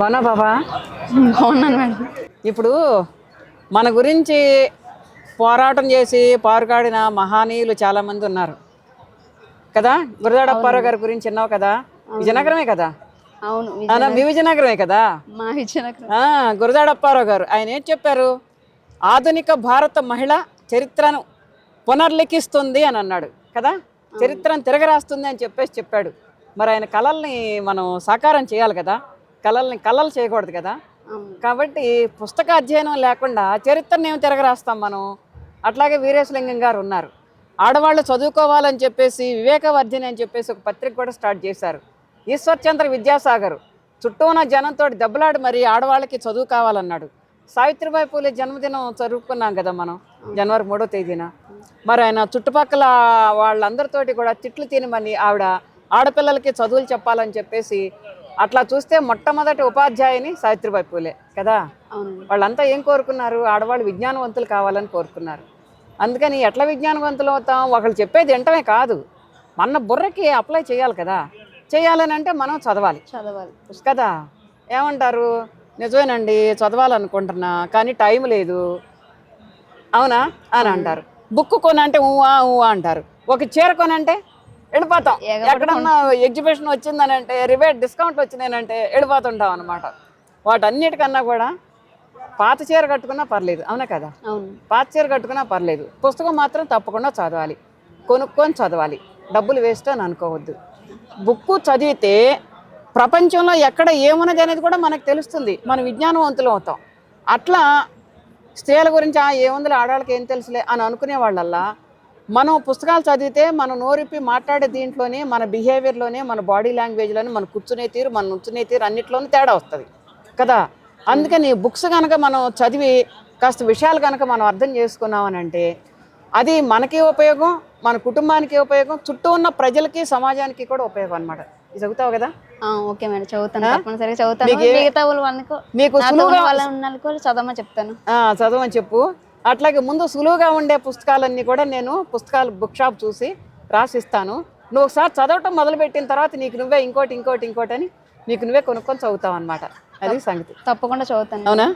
బానా బాబా? బాగున్నాను మేడం. ఇప్పుడు మన గురించి పోరాటం చేసి పారుకాడిన మహానీయులు చాలామంది ఉన్నారు. కదా? గురదాడ అప్పారావు గారి గురించి విన్నావు కదా? విజయనగరమే కదా? అవును మీ విజయనగరమే కదా? మా విజయనగరం. ఆ, గురదాడ అప్పారావు గారు ఆయన ఏం చెప్పారు? ఆధునిక భారత మహిళ చరిత్రను పునర్లిఖిస్తుంది అని అన్నాడు. కదా? చరిత్రను తిరగరాస్తుంది అని చెప్పేసి చెప్పాడు. మరి ఆయన కళల్ని మనం సాకారం చేయాలి కదా? కళల్ని కళలు చేయకూడదు కదా? కాబట్టి పుస్తక అధ్యయనం లేకుండా చరిత్రను ఏమి తిరగరాస్తాం మనం? అట్లాగే వీరేశలింగం గారు ఉన్నారు. ఆడవాళ్ళు చదువుకోవాలని చెప్పేసి వివేకవర్ధిని అని చెప్పేసి ఒక పత్రిక కూడా స్టార్ట్ చేశారు. ఈశ్వర్చంద్ర విద్యాసాగర్ చుట్టూ ఉన్న జనంతో దెబ్బలాడి మరి ఆడవాళ్ళకి చదువు కావాలన్నాడు. సావిత్రిబాయి పూలే జన్మదినం చదువుకున్నాం కదా మనం జనవరి మూడో తేదీన. మరి ఆయన చుట్టుపక్కల వాళ్ళందరితోటి కూడా తిట్లు తినమని ఆవిడ ఆడపిల్లలకి చదువులు చెప్పాలని చెప్పేసి అట్లా చూస్తే మొట్టమొదటి ఉపాధ్యాయుని సావిత్రిబాయి పూలే కదా? వాళ్ళంతా ఏం కోరుకున్నారు? ఆడవాళ్ళు విజ్ఞానవంతులు కావాలని కోరుకున్నారు. అందుకని ఎట్లా విజ్ఞానవంతులు అవుతాం? ఒకళ్ళు చెప్పేది వింటమే కాదు. మన బుర్రకి అప్లై చేయాలి కదా? చేయాలని అంటే మనం చదవాలి. చదవాలి. కదా? ఏమంటారు? నిజమేనండి చదవాలనుకుంటున్నా కానీ టైం లేదు. అవునా? అని అంటారు. బుక్ కొనంటే ఊవా ఊవా అంటారు. ఒక చీర కొనంటే వెళ్ళిపోతాం ఎక్కడన్నా ఎగ్జిబిషన్ వచ్చిందని అంటే రిబేట్ డిస్కౌంట్ వచ్చిందనంటే వెళ్ళిపోతుంటాం అనమాట వాటన్నిటికన్నా కూడా పాత చీర కట్టుకున్నా పర్లేదు అవునా కదా? అవును. పాత చీర కట్టుకున్నా పర్లేదు. పుస్తకం మాత్రం తప్పకుండా చదవాలి కొనుక్కొని చదవాలి. డబ్బులు వేస్ట్ అని అనుకోవద్దు. బుక్ చదివితే ప్రపంచంలో ఎక్కడ ఏమున్నది అనేది కూడా మనకు తెలుస్తుంది. మనం విజ్ఞానవంతులు అవుతాం. అట్లా స్త్రీల గురించి "ఆ, ఏముందిలే ఆడవాళ్ళకి ఏం తెలుసులే అని అనుకునే వాళ్ళల్లా మనం పుస్తకాలు చదివితే మనం నోరిప్పి మాట్లాడే దీంట్లోనే మన బిహేవియర్లోనే మన బాడీ లాంగ్వేజ్లోనే మన కూర్చునే తీరు మన నుంచునే తీరు అన్నిట్లోనే తేడా వస్తుంది. కదా? అందుకని బుక్స్ కనుక మనం చదివి కాస్త విషయాలు కనుక మనం అర్థం చేసుకున్నామని అంటే అది మనకి ఉపయోగం మన కుటుంబానికి ఉపయోగం చుట్టూ ఉన్న ప్రజలకి సమాజానికి కూడా ఉపయోగం అనమాట ఇది చదువుతావు కదా? Okay madam. చదువుతాను. తప్పనిసరిగా చదువుతాను. మిగతా వాళ్ళు వాళ్ళకు చదవమని చెప్తాను. ఆ, చదవని చెప్పు. అట్లాగే ముందు సులువుగా ఉండే పుస్తకాలన్నీ కూడా నేను పుస్తకాలు బుక్ షాప్ చూసి రాసిస్తాను. నువ్వు ఒకసారి చదవటం మొదలుపెట్టిన తర్వాత నీకు నువ్వే ఇంకోటి ఇంకోటి ఇంకోటి అని నీకు నువ్వే కొనుక్కొని చదువుతావు అనమాట అది సంగతి. తప్పకుండా చదువుతాను. అవునా?